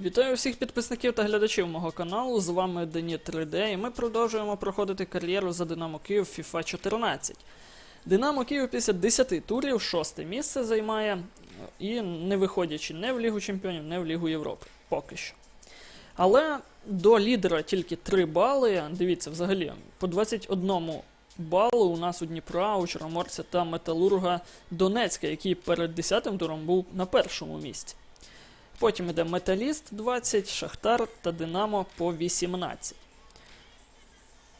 Вітаю всіх підписників та глядачів мого каналу. З вами Дені 3D, і ми продовжуємо проходити кар'єру за Динамо Київ FIFA 14. Динамо Київ після 10 турів шосте місце займає, і не виходячи не в Лігу Чемпіонів, не в Лігу Європи. Поки що. Але до лідера тільки 3 бали. Дивіться, взагалі, по 21 балу у нас у Дніпра, у Чорноморця та Металурга Донецька, який перед 10-м туром був на першому місці. Потім іде Металіст 20, Шахтар та Динамо по 18.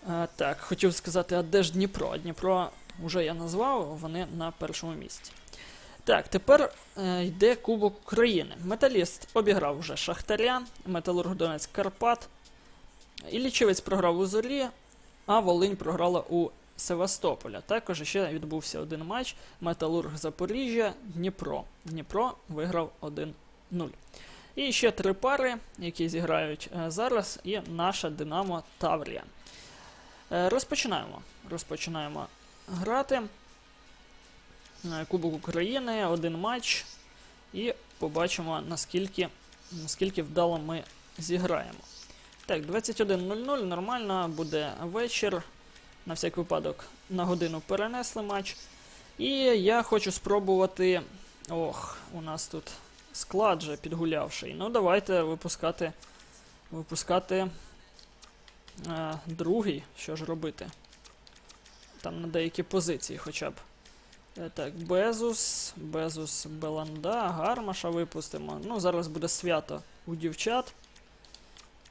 А, так, хотів сказати, а де ж Дніпро? Дніпро вже я назвав, вони на першому місці. Так, тепер е, йде Кубок України. Металіст обіграв вже Шахтаря, Металург Донецьк Карпат. Іллічевець програв у Зорі, а Волинь програла у Севастополя. Також ще відбувся один матч: Металург Запоріжжя, Дніпро. Дніпро виграв 1-0. І ще три пари, які зіграють е, зараз, і наша Динамо Таврія. Е, розпочинаємо. Розпочинаємо грати. Е, Кубок України, один матч. І побачимо, наскільки, наскільки вдало ми зіграємо. Так, 21.00, нормально, буде вечір. На всяк випадок на годину перенесли матч. І я хочу спробувати. Ох, у нас тут склад же підгулявший. Ну, давайте випускати. Випускати е, другий. Що ж робити? Там на деякі позиції хоча б. Е, так, Безус, Безус, Беланда, Гармаша випустимо. Ну, зараз буде свято у дівчат.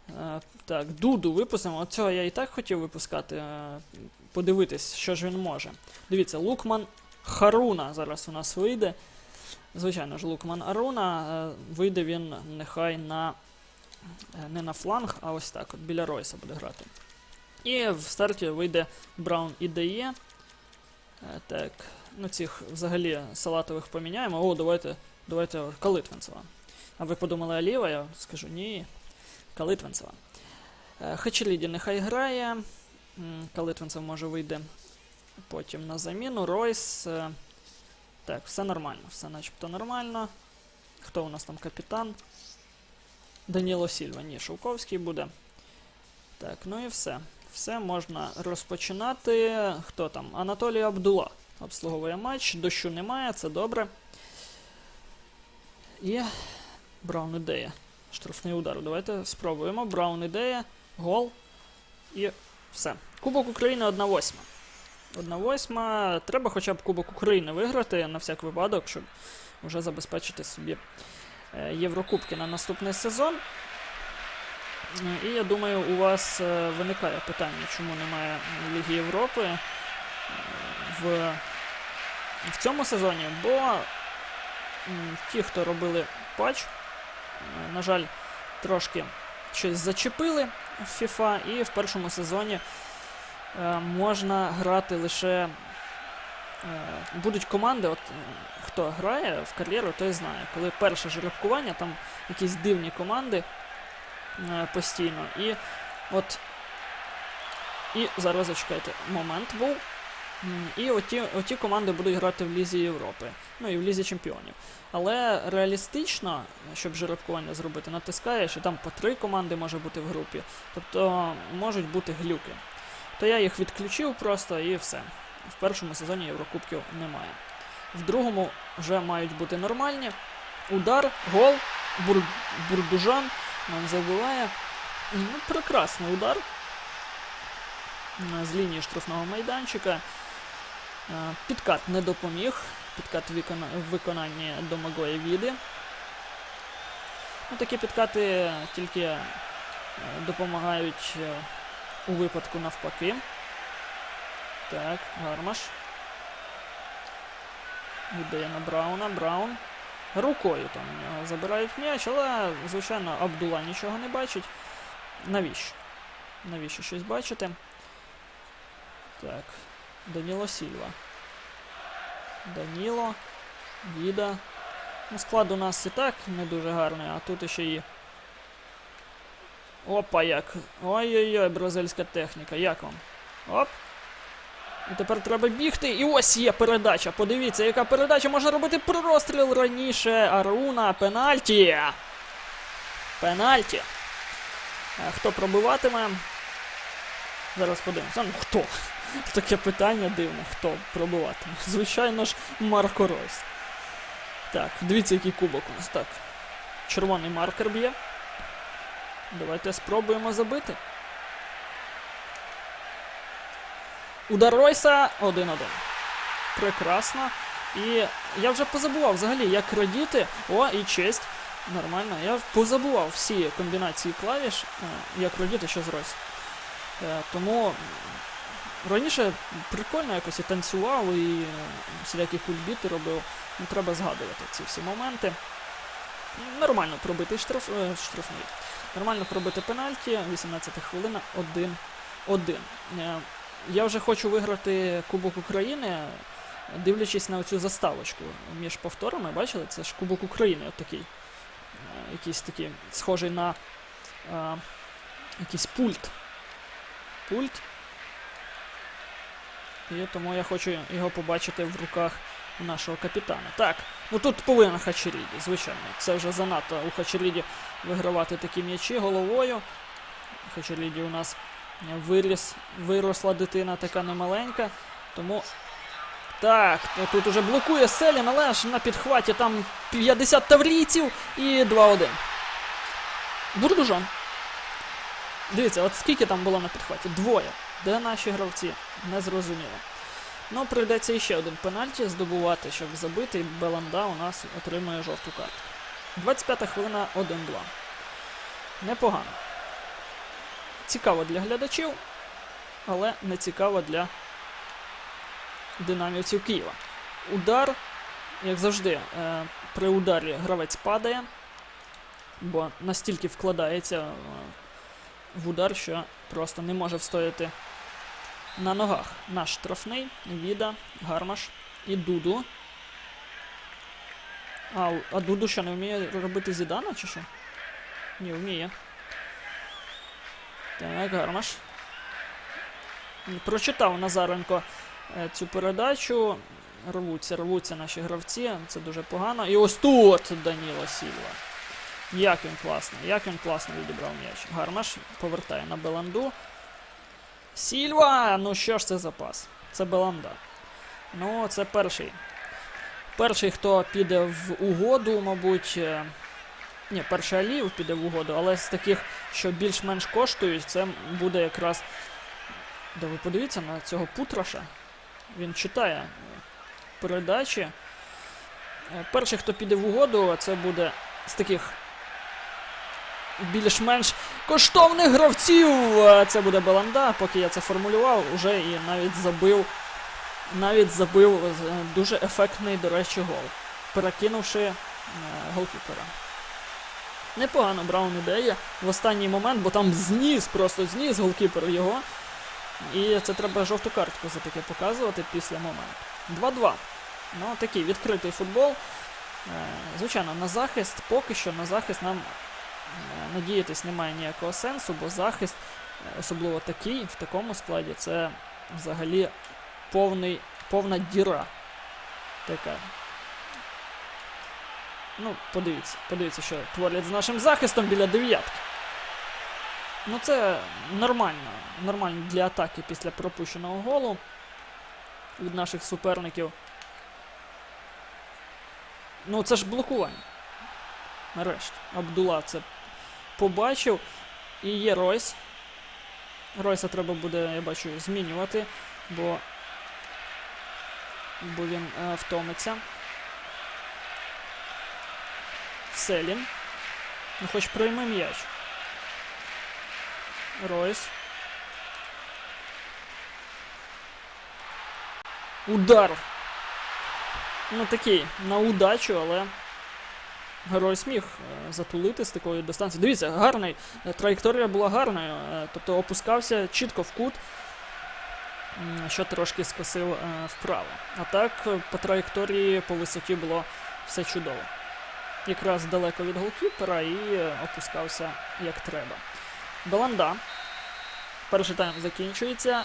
Е, так, Дуду випустимо. Оцього я і так хотів випускати. Е, подивитись, що ж він може. Дивіться, Лукман Харуна зараз у нас вийде. Звичайно ж, Лукман Аруна. е, Вийде він нехай на е, не на фланг, а ось так, от біля Ройса буде грати. І в старті вийде Браун і Деє. Е, Так, ну цих взагалі салатових поміняємо. О, давайте, давайте Калитвинцева. А ви подумали Аліва? Я скажу ні. Калитвинцева. Е, Хачеліді нехай грає. М, Калитвинцев може вийде потім на заміну. Ройс. Так, все нормально, все начебто нормально. Хто у нас там капітан? Даніло Сільва. Ні, Шовковський буде. Так, ну і все. Все можна розпочинати. Хто там? Анатолій Абдула обслуговує матч. Дощу немає, це добре. І Браун ідея. Штрафний удар. Давайте спробуємо. Браун ідея, гол. І все. Кубок України 1-8. 1-8. Треба хоча б Кубок України виграти на всяк випадок, щоб вже забезпечити собі е, Єврокубки на наступний сезон. І я думаю, у вас е, виникає питання, чому немає Ліги Європи е, в, в цьому сезоні, бо ті, хто робили патч, на жаль, трошки щось зачепили в FIFA, і в першому сезоні можна грати лише. е, Будуть команди, от е, хто грає в кар'єру, той знає. Коли перше жеребкування, там якісь дивні команди е, постійно. І от. І зараз зачекайте, момент був. І оті, оті команди будуть грати в Лізі Європи, ну і в Лізі Чемпіонів. Але реалістично, щоб жеребкування зробити, натискаєш, і там по три команди може бути в групі. Тобто можуть бути глюки. То я їх відключив просто і все. В першому сезоні Єврокубків немає. В другому вже мають бути нормальні. Удар, гол, бур, бурдужан нам забиває. Ну, прекрасний удар. З лінії штрафного майданчика. Е, Підкат не допоміг. Підкат в викона- в виконанні Домагоя Віди. Ну, такі підкати тільки е, допомагають е, у випадку навпаки. Так, Гармаш. Віддає на Брауна. Браун. Рукою там у нього забирають м'яч, але, звичайно, Абдула нічого не бачить. Навіщо? Навіщо щось бачити? Так. Даніло Сільва. Даніло. Віда. Ну, склад у нас і так не дуже гарний, а тут ще і. Опа, як. Ой-ой-ой, бразильська техніка. Як вам? Оп. І тепер треба бігти. І ось є передача. Подивіться, яка передача можна робити простріл раніше. Аруна, пенальті. Пенальті. Хто пробиватиме? Зараз подивимося. Ну хто? Таке питання дивне. Хто пробиватиме? Звичайно ж, Марко Ройс. Так, дивіться, який кубок у нас. Так. Червоний маркер б'є. Давайте спробуємо забити. Удар Ройса 1-1. Прекрасно. І я вже позабував взагалі, як радіти. О, і честь. Нормально. Я позабував всі комбінації клавіш, е, як радіти, що з Ройс. Е, Тому раніше прикольно якось і танцював, і е, всілякі кульбіти робив. Не треба згадувати ці всі моменти. Нормально пробити штраф, штрафний. Нормально пробити пенальті, 18 хвилина, 1-1. Е, Я вже хочу виграти Кубок України, дивлячись на оцю заставочку між повторами, бачили? Це ж Кубок України, от такий. Е, Якийсь такий, схожий на е, якийсь пульт. Пульт. І тому я хочу його побачити в руках нашого капітана. Так, ну тут повинен Хачеріді, звичайно. Це вже занадто у Хачеріді вигравати такі м'ячі головою. Хачеріді у нас виріс, виросла дитина така немаленька. Тому. Так, тут уже блокує Селін, але ж на підхваті там 50 таврійців і 2-1. Бурдужан. Дивіться, от скільки там було на підхваті? Двоє. Де наші гравці? Не зрозуміло. Ну, прийдеться іще один пенальті здобувати, щоб забити, Беланда у нас отримує жовту картку. 25 хвилина 1-2. Непогано. Цікаво для глядачів, але не цікаво для динамівців Києва. Удар, як завжди, е, при ударі гравець падає, бо настільки вкладається е, в удар, що просто не може встояти на ногах. Наш штрафний, Віда, Гармаш і Дуду. А, а Дуду що не вміє робити Зідана чи що? Ні, вміє. Так, Гармаш. Прочитав Назаренко е, цю передачу. Рвуться, рвуться наші гравці. Це дуже погано. І ось тут Даніло Сільва. Як він класно, як він класно відібрав м'яч. Гармаш повертає на Беланду. Сільва! Ну що ж це за пас? Це Беланда. Ну, це перший. Перший, хто піде в угоду, мабуть. е, Ні, перший Аліїв піде в угоду, але з таких, що більш-менш коштують, це буде якраз. Да ви подивіться на цього Путраша. Він читає передачі. Е, Перший, хто піде в угоду, це буде з таких більш-менш коштовних гравців. Е, Це буде Беланда, поки я це формулював, уже і навіть забив. Навіть забив е, дуже ефектний, до речі, гол, перекинувши е, голкіпера. Непогано Браун ідея в останній момент, бо там зніс, просто зніс голкіпер його. І це треба жовту картку за таке показувати після моменту. 2-2. Ну, такий відкритий футбол. Звичайно, на захист, поки що на захист нам надіятись немає ніякого сенсу, бо захист, е, особливо такий, в такому складі, це взагалі повний, повна діра. Така. Ну, подивіться, подивіться, що творять з нашим захистом біля дев'ятки. Ну, це нормально. Нормально для атаки після пропущеного голу від наших суперників. Ну, це ж блокування. Нарешті. Абдула це побачив. І є Ройс. Ройса треба буде, я бачу, змінювати, бо, бо він е, втомиться. Селін. Ну, хоч прийме м'яч. Ройс. Удар. Ну такий на удачу, але герой сміг е, затулити з такої дистанції. Дивіться, гарний. е, Траєкторія була гарною. е, Тобто опускався чітко в кут, що трошки скосив вправо. А так по траєкторії по висоті було все чудово. Якраз далеко від голкіпера і опускався як треба. Беланда. Перший тайм закінчується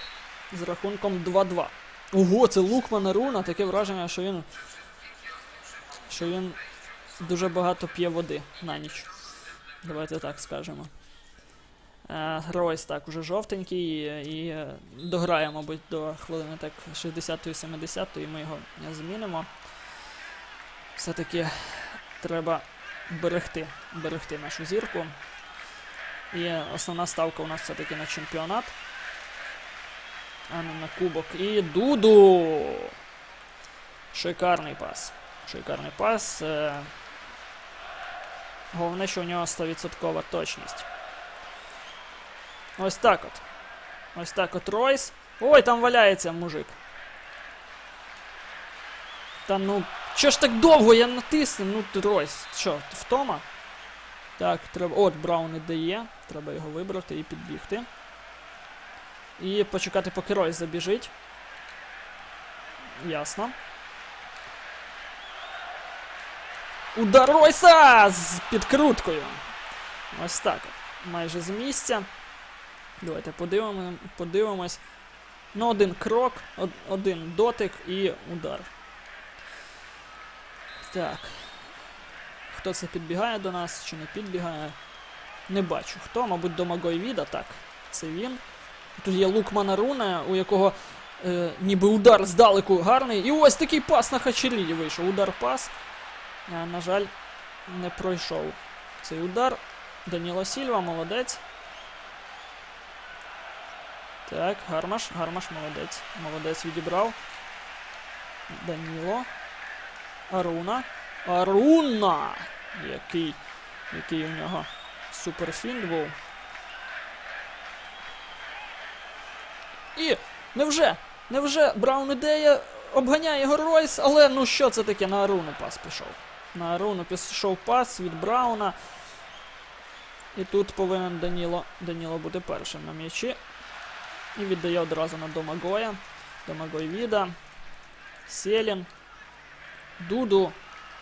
з рахунком 2-2. Ого, це Лукман Руна, таке враження, що він. Що він дуже багато п'є води на ніч. Давайте так скажемо. Е, Ройс так уже жовтенький і, і е, дограє, мабуть, до хвилини так 60-70, ми його е, змінимо. Все-таки треба берегти, берегти нашу зірку. І основна ставка у нас все-таки на чемпіонат, а не на кубок. І Дуду! Шикарний пас. Шикарний пас. Головне, що у нього 100% точність. Ось так от. Ось так от Ройс. Ой, там валяється мужик. Та ну. Що ж так довго я натиснув? Ну, Ройс. Що, втома? Так, треба. От, Браун дає. Треба його вибрати і підбігти. І почекати, поки Ройс забіжить. Ясно. Удар Ройса з підкруткою. Ось так. Майже з місця. Давайте подивимо, подивимось. Ну, один крок, од- один дотик і удар. Так. Хто це підбігає до нас чи не підбігає? Не бачу. Хто, мабуть, Домагой Віда, так. Це він. Тут є Лукмана Руна, у якого е, ніби удар здалеку гарний. І ось такий пас на Хачеріді вийшов. Удар пас. На жаль, не пройшов цей удар. Даніло Сільва, молодець. Так, Гармаш, Гармаш, молодець. Молодець відібрав. Даніло. Аруна. Аруна! Який, який у нього суперфінт був. І невже? Невже Браун ідея обганяє його Ройс, але ну що це таке? На Аруну пас пішов. На Аруну пішов пас від Брауна. І тут повинен Даніло, Даніло бути першим на м'ячі. І віддає одразу на Домагоя. Домагой Віда. Селін. Дуду.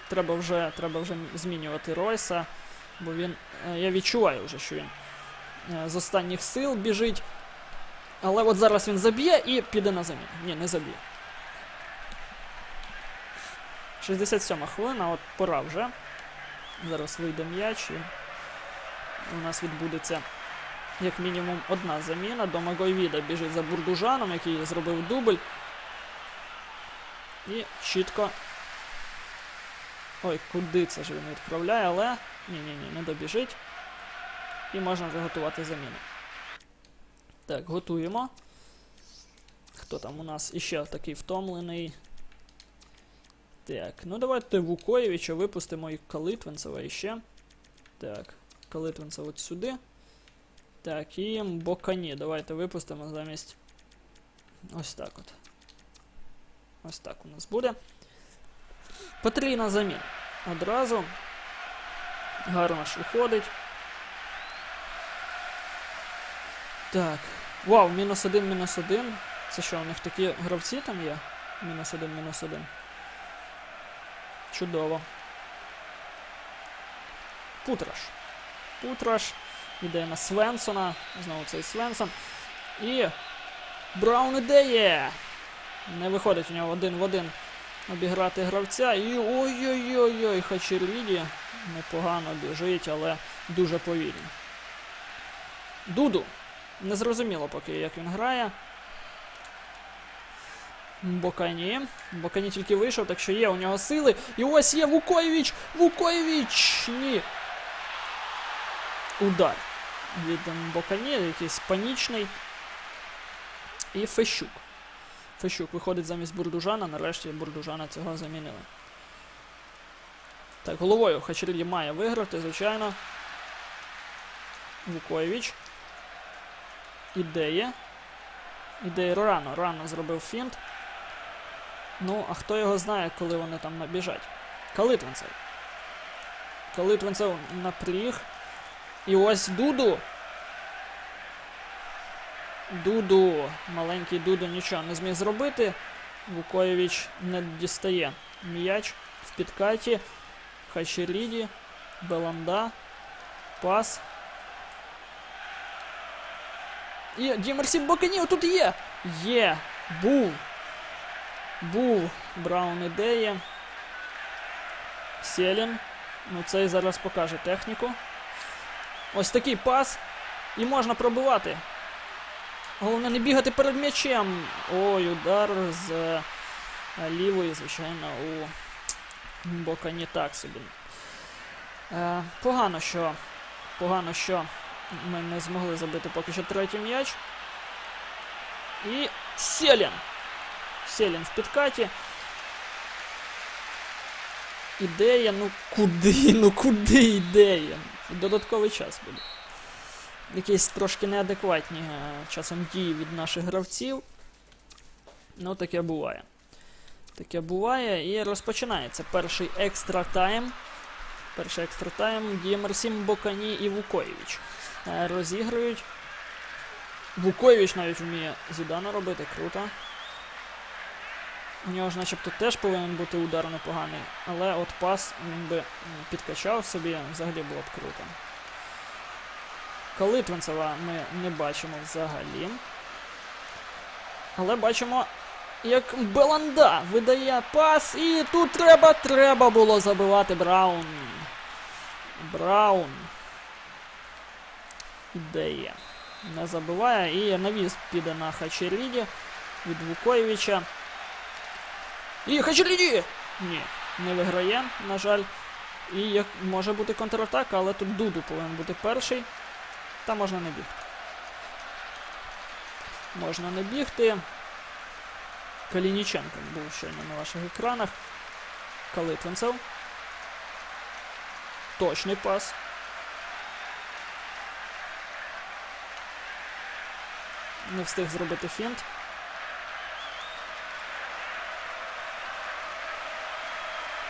Треба вже, треба вже змінювати Ройса. Бо він. е, Я відчуваю вже, що він е, з останніх сил біжить. Але от зараз він заб'є і піде на заміну. Ні, не заб'є. 67 хвилина, от пора вже. Зараз вийде м'яч і у нас відбудеться як мінімум одна заміна. Домагой Віда біжить за Бурдужаном, який зробив дубль. І чітко. Ой, куди це ж він відправляє, але. Ні-ні-ні, не добіжить. І можна вже готувати заміну. Так, готуємо. Хто там у нас іще такий втомлений? Так, ну давайте Вукоєвича випустимо і Калитвинцева іще. Так, Калитвинцев от сюди. Так, і Бокані. Давайте випустимо замість. Ось так от. Ось так у нас буде. Потрійна заміна. Одразу. Гармаш уходить. Так. Вау, мінус один, мінус один. Це що, у них такі гравці там є? Мінус один, мінус один. Чудово. Путраш. Путраш. На Свенсона. Знову цей Свенсон. І. Браун ідеє! Не виходить у нього один в один обіграти гравця. І ой-ой-ой-ой, Хачервіді непогано біжить, але дуже повільно. Дуду. Незрозуміло поки, як він грає. Бокані. Бокані тільки вийшов, так що є у нього сили. І ось є Вукоєвич! Вукоєвич! Ні. Удар. Від Бокані, якийсь панічний. І Фещук. Фещук виходить замість Бурдужана. Нарешті Бурдужана цього замінили. Так, головою Хачеріді має виграти, звичайно. Вукоєвич. Ідея. Ідея рано, рано зробив фінт. Ну, а хто його знає, коли вони там набіжать? Калитвинцев. Калитвинцев напріг. І ось Дуду. Дуду. Маленький Дуду нічого не зміг зробити. Вукоєвич не дістає м'яч в підкаті. Хачеріді. Беланда. Пас. І Дімерсі Боканів тут є! Є! Був! Був Браун ідея. Селін. Ну цей зараз покаже техніку. Ось такий пас. І можна пробивати. Головне не бігати перед м'ячем. Ой, удар з е, лівої, звичайно, у Бокані так собі. Е, погано, що. Погано, що ми не змогли забити поки що третій м'яч. І Селін. Селін в підкаті. Ідея, ну куди? Ну куди ідея? Додатковий час буде. Якісь трошки неадекватні е, часом дії від наших гравців. Ну, таке буває. Таке буває. І розпочинається перший екстра тайм. Перший екстра тайм. Діємерсім Бокані і Вукоєвич. Е, Розіграють. Вукоєвич навіть вміє Зідана робити, круто. У нього ж начебто теж повинен бути удар непоганий, але от пас він би підкачав собі, взагалі було б круто. Калитвинцева ми не бачимо взагалі. Але бачимо, як Беланда видає пас, і тут треба, треба було забивати Браун. Браун. Ідея. Не забиває. І навіс піде на Хачеріді від Вукоєвича. І Хачеріді! Ні, не виграє, на жаль. І як може бути контратака, але тут Дуду повинен бути перший. Та можна не бігти. Можна не бігти. Калініченко був щойно на ваших екранах. Калитвинцев. Точний пас. Не встиг зробити фінт.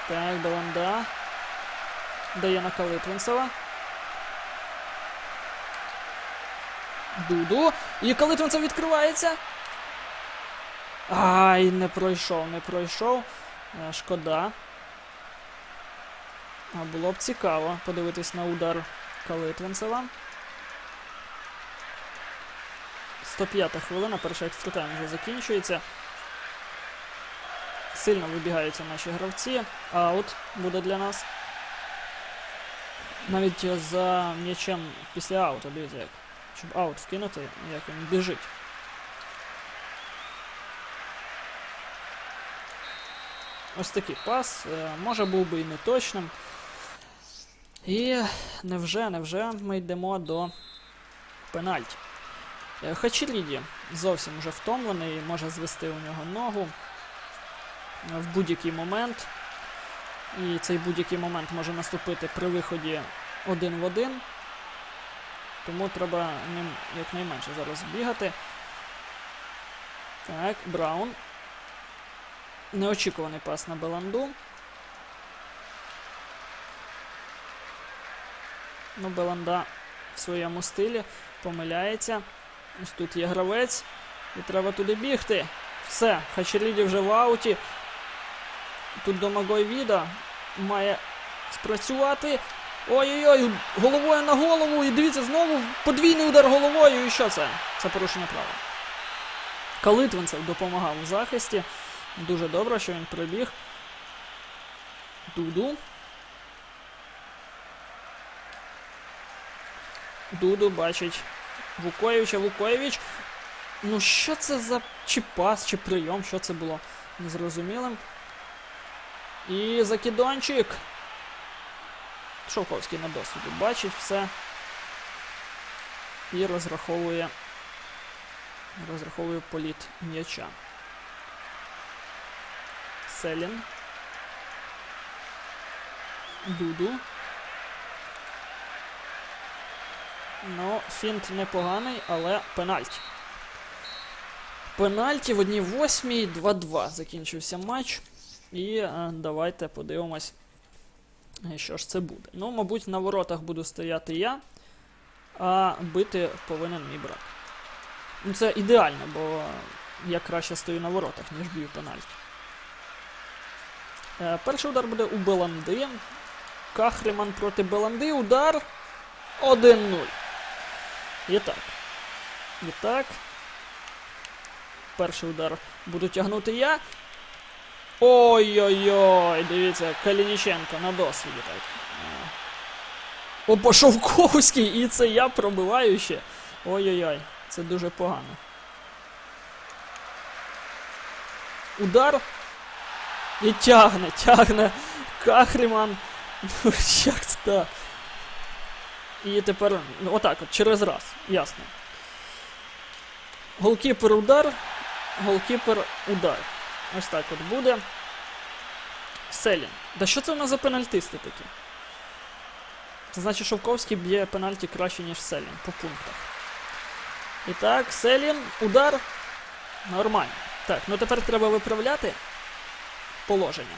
Так, Баланда. Дає на Калитвинцева. Дуду. І Калитвинцев відкривається. Ай, не пройшов, не пройшов. Е, Шкода. А було б цікаво подивитись на удар Калитвинцева. 105 хвилина, перший екстратайм вже закінчується. Сильно вибігаються наші гравці. Аут буде для нас. Навіть за м'ячем після аута, дивіться як. Щоб аут вкинути, як він біжить. Ось такий пас. Е, Може був би і не точним. І невже, невже ми йдемо до пенальті. Е, Хачеріді зовсім вже втомлений, може звести у нього ногу в будь-який момент. І цей будь-який момент може наступити при виході один в один. Тому треба ним якнайменше зараз бігати. Так, Браун. Неочікуваний пас на Беланду. Ну, Беланда в своєму стилі помиляється. Ось тут є гравець. І треба туди бігти. Все, Хачеріді вже в ауті. Тут Домагой Віда має спрацювати. Ой-ой-ой, головою на голову. І дивіться, знову подвійний удар головою. І що це? Це порушення права. Калитвинцев допомагав у захисті. Дуже добре, що він прибіг. Дуду. Дуду бачить Вукоєвича. Вукоєвич. Ну, що це за чи пас, чи прийом, що це було незрозумілим. І закидончик. Шовковський на досвіду бачить все. І розраховує. Розраховує політ м'яча. Селін. Дуду. Ну, фінт непоганий, але пенальті. Пенальті в одній восьмій 2-2 закінчився матч. І е, давайте подивимось, що ж це буде. Ну, мабуть, на воротах буду стояти я, а бити повинен мій брат. Ну, це ідеально, бо я краще стою на воротах, ніж б'ю пенальті. Е, перший удар буде у Беланди. Кахреман проти Беланди. Удар 1-0. І так. І так. Перший удар буду тягнути я. Ой-ой-ой, дивіться, Калініченко на досвіді так. Е, Опа, Шовковський, і це я пробиваю ще. Ой-ой-ой, це дуже погано. Удар. І тягне, тягне. Кахріман. Ну, як це так? І тепер. Ну, отак, от, через раз. Ясно. Голкіпер удар. Голкіпер удар. Ось так от буде. Селін. Да що це у нас за пенальтисти такі? Це значить, Шовковський б'є пенальті краще, ніж Селін по пунктах. І так, Селін, удар. Нормально. Так, ну тепер треба виправляти положення.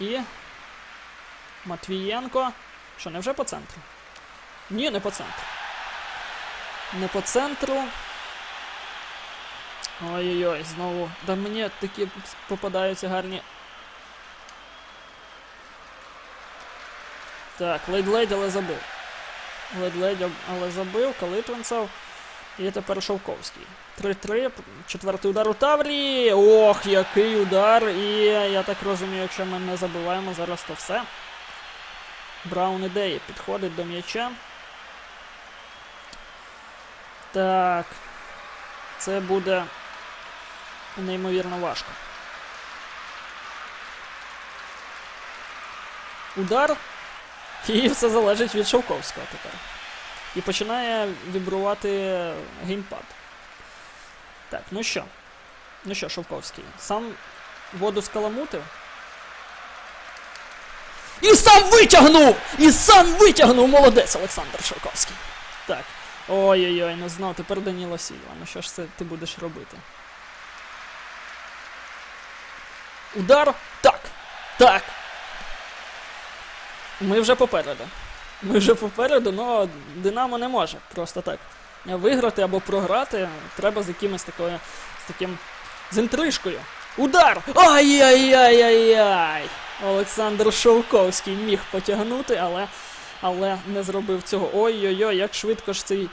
І. Матвієнко. Що, невже по центру? Ні, не по центру. Не по центру. Ой-ой-ой, знову. Да мені такі попадаються гарні. Так, ледь-ледь, але забив. Ледь-ледь, але забив, Калитвинцев. І тепер Шовковський. 3-3. Четвертий удар у Таврії. Ох, який удар. І я так розумію, якщо ми не забиваємо зараз, то все. Браун ідеї підходить до м'яча. Так. Це буде неймовірно важко. Удар. І все залежить від Шовковського тепер. І починає вібрувати геймпад. Так, ну що? Ну що, Шовковський? Сам воду скаламутив. І сам витягнув! І сам витягнув! Молодець Олександр Шовковський. Так. Ой-ой-ой, ну знов тепер Даніло Сільва. Ну що ж це ти будеш робити? Удар. Так. Так. Ми вже попереду. Ми вже попереду, але Динамо не може просто так виграти або програти. Треба з якимось такою, з таким з інтрижкою. Удар! Ай-яй-яй-яй-яй! Олександр Шовковський міг потягнути, але, але не зробив цього. Ой-ой-ой, як швидко ж цей,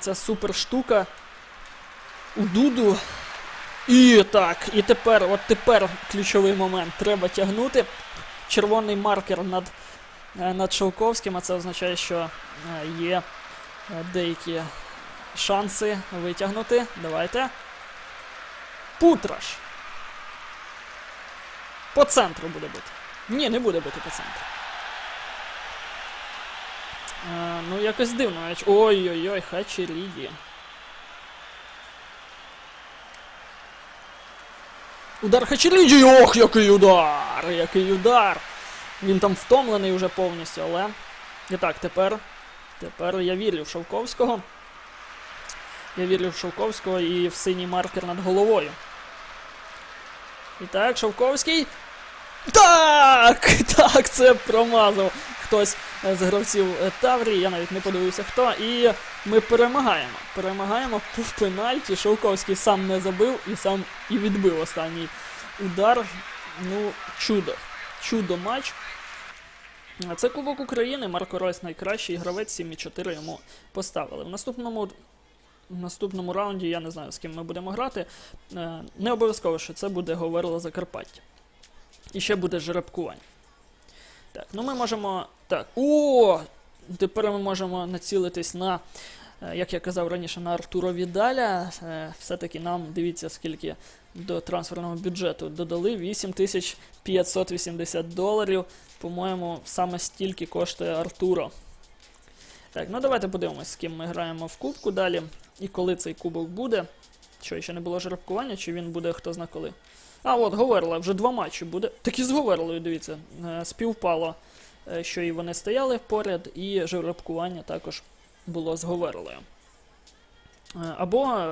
ця супер штука. У Дуду. І так, і тепер, от тепер ключовий момент. Треба тягнути. Червоний маркер над, е, над Шовковським, а це означає, що е, є е, деякі шанси витягнути. Давайте. Путраш. По центру буде бути. Ні, не буде бути по центру. Е, ну, якось дивно. Ой-ой-ой, Хачеріді. Удар Хачеріді! Ох, який удар! Який удар! Він там втомлений вже повністю, але. І так, тепер. Тепер я вірю в Шовковського. Я вірю в Шовковського і в синій маркер над головою. І так, Шовковський. Так! Так, це промазав хтось е, з гравців е, Таврії, я навіть не подивився хто. І ми перемагаємо. Перемагаємо по пенальті. Шовковський сам не забив і сам і відбив останній удар. Ну, чудо. Чудо матч. Це Кубок України. Марко Ройс найкращий гравець 7-4 йому поставили. В наступному в наступному раунді я не знаю, з ким ми будемо грати. Е, Не обов'язково, що це буде Говерло Закарпаття. І ще буде жеребкування. Так, ну ми можемо. Так. О! Тепер ми можемо націлитись на, е, як я казав раніше, на Артуро Відаля. Е, Все-таки нам дивіться, скільки до трансферного бюджету додали 8580 доларів. По-моєму, саме стільки коштує Артуро. Так, ну давайте подивимось, з ким ми граємо в кубку далі. І коли цей кубок буде. Що, ще не було жеребкування, чи він буде хто зна коли. А, от, Говерла, вже два матчі буде. Так і з Говерлою, дивіться, е, співпало, е, що і вони стояли поряд, і жеребкування також було з Говерлою. Е, Або,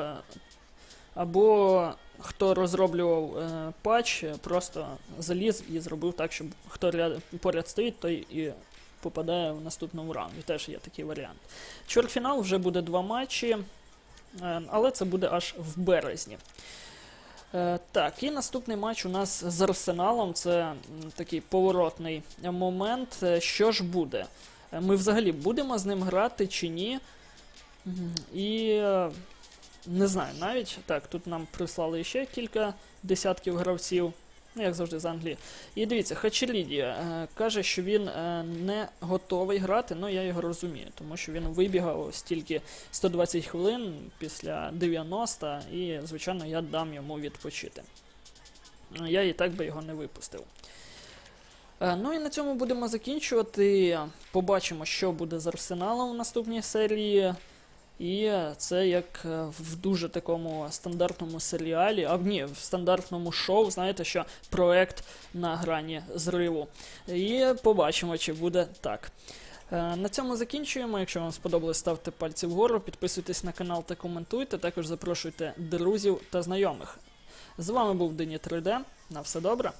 або хто розроблював е, патч, просто заліз і зробив так, щоб хто ряд, поряд стоїть, той і попадає в наступному раунді. Теж є такий варіант. Чвертьфінал вже буде два матчі, але це буде аж в березні. Е, Так, і наступний матч у нас з Арсеналом. Це такий поворотний момент. Е, Що ж буде? Е, Ми взагалі будемо з ним грати чи ні? І е, не знаю навіть. Так, тут нам прислали ще кілька десятків гравців. Ну, як завжди, з Англії. І дивіться, Хачеліді е, каже, що він е, не готовий грати, ну я його розумію, тому що він вибігав стільки 120 хвилин після 90, і, звичайно, я дам йому відпочити. Я і так би його не випустив. Е, Ну і на цьому будемо закінчувати. Побачимо, що буде з Арсеналом в наступній серії. І це як е, в дуже такому стандартному серіалі, а ні, в стандартному шоу, знаєте, що проект на грані зриву. І побачимо, чи буде так. Е, На цьому закінчуємо. Якщо вам сподобалось, ставте пальці вгору, підписуйтесь на канал та коментуйте. Також запрошуйте друзів та знайомих. З вами був Дені 3D. На все добре.